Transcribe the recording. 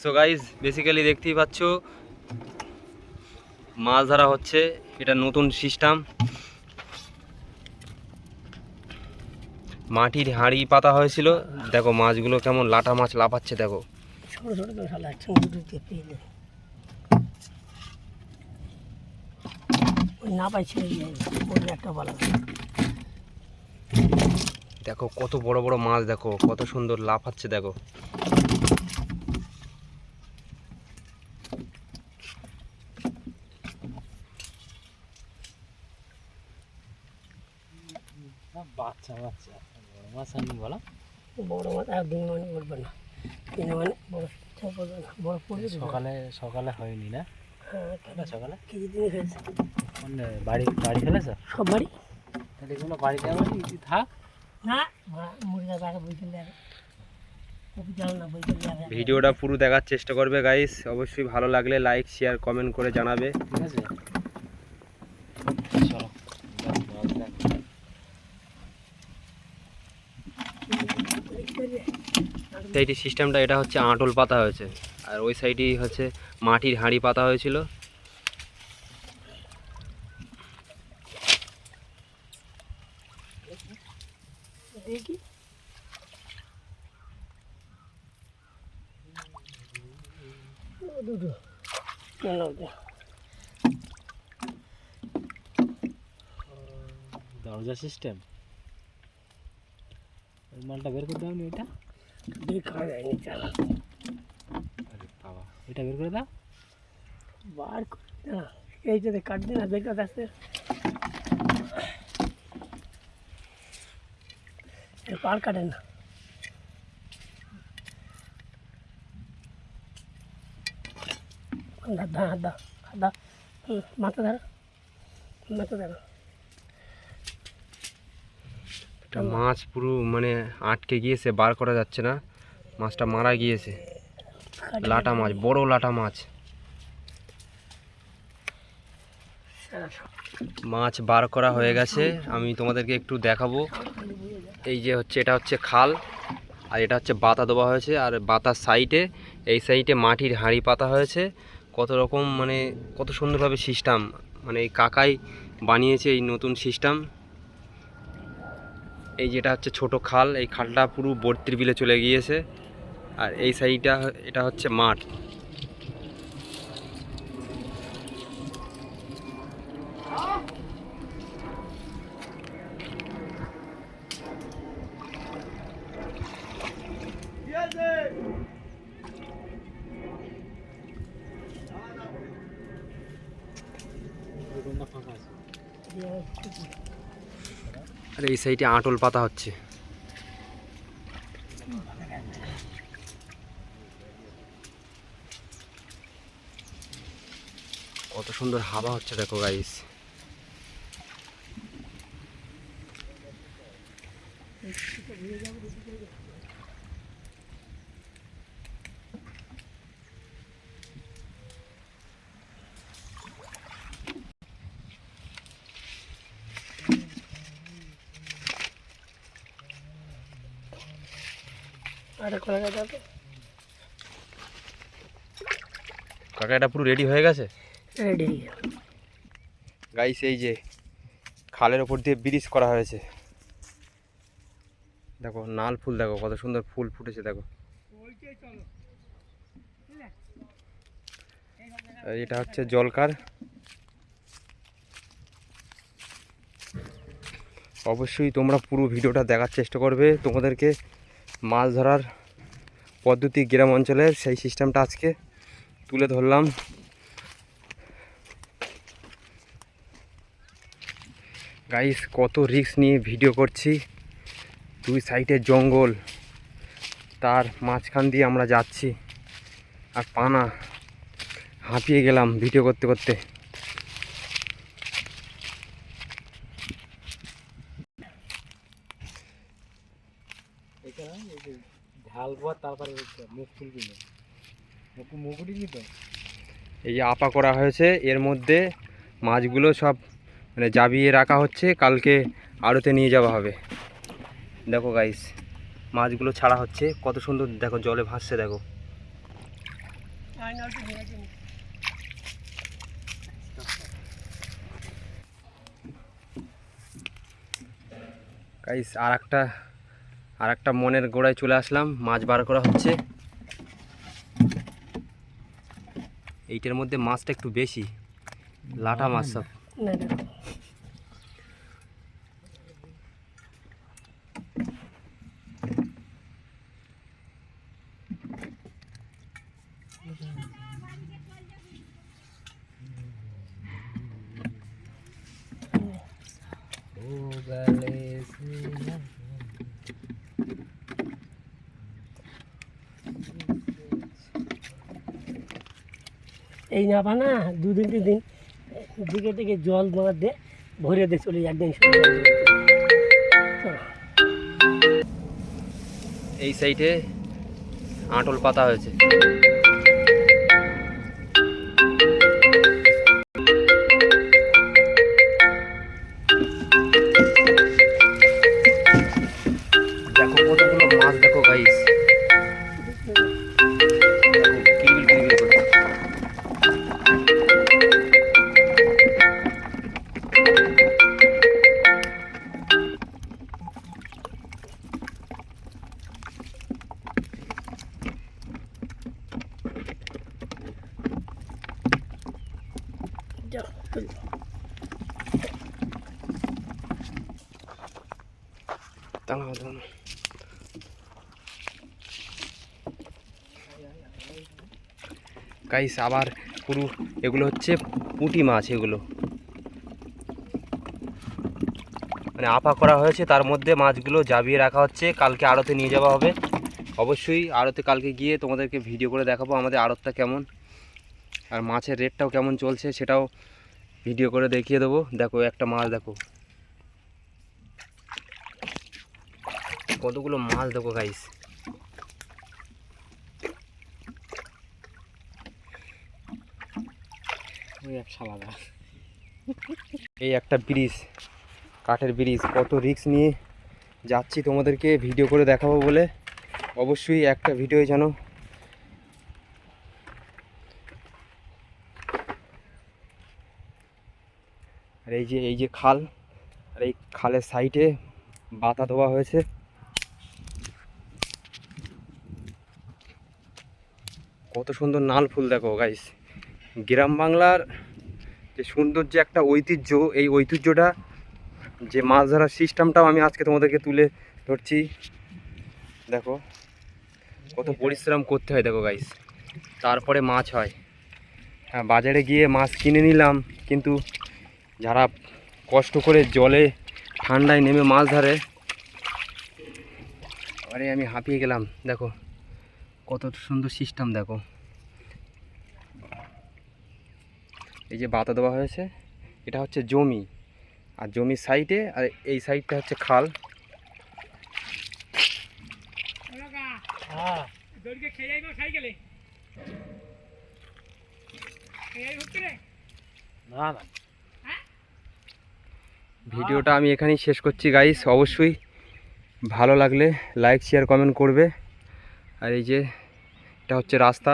So guys basically দেখতেই পাচ্ছ মাছ ধরা হচ্ছে এটা নতুন সিস্টেম মাটির হাঁড়ি পাতা হয়েছিল দেখো মাছগুলো কেমন লাটা মাছ লাফাচ্ছে দেখো। দেখো কত বড় বড় মাছ দেখো কত সুন্দর লাফাচ্ছে দেখো। বাচ্চা বাচ্চা। বড় মাছ আনি বলো। বড় মাছ আর দিন মানে উঠবে না। দিন মানে বড় পড়বে না বড় পড়বে সকালে সকালে হয়নি না? হ্যাঁ সকালে? কেজি দিনে হয়েছে মানে বাড়ি বাড়ি ফেলেছ? সব বাড়ি। তাহলে এগুলো বাড়িতে আবার থাক। না মুরগা বাঘা বই চলে যাবে কপি চাল না বই চলে যাবে ভিডিওটা পুরো দেখার চেষ্টা করবে গাইস অবশ্যই ভালো লাগলে লাইক শেয়ার কমেন্ট করে জানাবে। ঠিক আছে চলো মাছ দেখ। সাইডের সিস্টেমটা এটা হচ্ছে আঁটল পাতা হয়েছে। আর ওই সাইডে হচ্ছে মাটির হাঁড়ি পাতা হয়েছিল। দরজা সিস্টেম মালটা বের করতে হবে এটা? বের করা যায়নি চালা আরে বাবা এটা বের করে দাও। বার করে না এইটাতে কাটবে না বের করতে আসতে এর পার কাটেন না। হাত দা হাত দা হাত দা হুম, মাথা ধরো। মাথা ধরো। এটা মাছ পুরো মানে আটকে গিয়েছে বার করা যাচ্ছে না। মাছটা মারা গিয়েছে। লাটা মাছ বড় লাটা মাছ। মাছ বার করা হয়ে গেছে। আমি তোমাদেরকে একটু দেখাবো। এই যে হচ্ছে এটা হচ্ছে খাল আর এটা হচ্ছে বাতা দেওয়া হয়েছে। আর বাতার সাইডে এই সাইডে মাটির হাঁড়ি পাতা হয়েছে। কত রকম মানে কত সুন্দরভাবে সিস্টেম মানে এই কাকাই বানিয়েছে এই নতুন সিস্টেম এই যেটা হচ্ছে ছোট খাল, এই খালটা পুরো বর্তির বিলে চলে গিয়েছে। আর এই সাইডটা এটা হচ্ছে মাঠ। আছে আর এই সাইডে আটল পাতা হচ্ছে। কত সুন্দর হাওয়া হচ্ছে দেখো গাইস আরে কলা গাছ কাকা এটা পুরো রেডি হয়ে গেছে? রেডি গাইস এই যে খালের ওপর দিয়ে ব্রিজ করা হয়েছে। দেখো নাল ফুল দেখো কত সুন্দর ফুল ফুটেছে দেখো। এটা হচ্ছে জলকার। অবশ্যই তোমরা পুরো ভিডিওটা দেখার চেষ্টা করবে। তোমাদেরকে মাছ ধরার পদ্ধতি গ্রাম অঞ্চলের সেই সিস্টেমটা আজকে তুলে ধরলাম। গাইস কত রিস্ক নিয়ে ভিডিও করছি। দুই সাইডে জঙ্গল, তার মাঝখান দিয়ে আমরা যাচ্ছি। আর পানা, হাঁপিয়ে গেলাম ভিডিও করতে করতে এখানে এই যে তারপরে মুখ না এই যে আপা করা হয়েছে, এর মধ্যে মাছগুলো সব মানে জাবিয়ে রাখা হচ্ছে, কালকে আড়তে নিয়ে যাওয়া হবে। দেখো গাইস মাছগুলো ছাড়া হচ্ছে, কত সুন্দর দেখো, জলে ভাসছে দেখো। গাইস আর একটা আর একটা মনের গোড়ায় চলে আসলাম, মাছ বার করা হচ্ছে। এইটার মধ্যে মাছটা একটু বেশি লাঠা মাছ সব না দেখো এই না পানা দুদিন তিন দিন দিকে থেকে জল মার দিয়ে ভরে দিয়ে চলে একদিন। এই সাইডে আঁটল পাতা হয়েছে গাইস আবার পুরো এগুলো হচ্ছে পুঁটি মাছ এগুলো। মানে আপা করা হয়েছে, তার মধ্যে মাছগুলো জাবিয়ে রাখা হচ্ছে। কালকে আড়তে নিয়ে যাওয়া হবে। অবশ্যই আড়তে কালকে গিয়ে তোমাদেরকে ভিডিও করে দেখাবো আমাদের আড়তটা কেমন। আর মাছের রেটটাও কেমন চলছে সেটাও ভিডিও করে দেখিয়ে দেবো। দেখো, একটা মাছ দেখো। কতগুলো মাছ দেখো গাইস এই একটা ব্রিজ, কাঠের ব্রিজ। কত রিস্ক নিয়ে যাচ্ছি তোমাদেরকে ভিডিও করে দেখাবো বলে। অবশ্যই একটা ভিডিও যেন আর এই যে এই যে খাল, আর এই খালের সাইডে বাতা দেওয়া হয়েছে। কত সুন্দর নাল ফুল দেখো গাইস গ্রাম বাংলার যে সুন্দর যে একটা ঐতিহ্য, এই ঐতিহ্যটা, যে মাছ ধরার সিস্টেমটাও আমি আজকে তোমাদেরকে তুলে ধরছি। দেখো, কত পরিশ্রম করতে হয় দেখো গাইস তারপরে মাছ হয়। হ্যাঁ বাজারে গিয়ে মাছ কিনে নিলাম, কিন্তু যারা কষ্ট করে জলে ঠান্ডায় নেমে মাছ ধরে আরে আমি হাঁপিয়ে গেলাম। দেখো কত সুন্দর সিস্টেম দেখো। এই যে বাতা দেওয়া হয়েছে এটা হচ্ছে জমি। আর জমির সাইডে আর এই সাইডটা হচ্ছে খাল। হ্যাঁ। না না। ভিডিওটা আমি এখানেই শেষ করছি গাইস অবশ্যই ভালো লাগলে লাইক শেয়ার কমেন্ট করবে। আর এই যে, এটা হচ্ছে রাস্তা।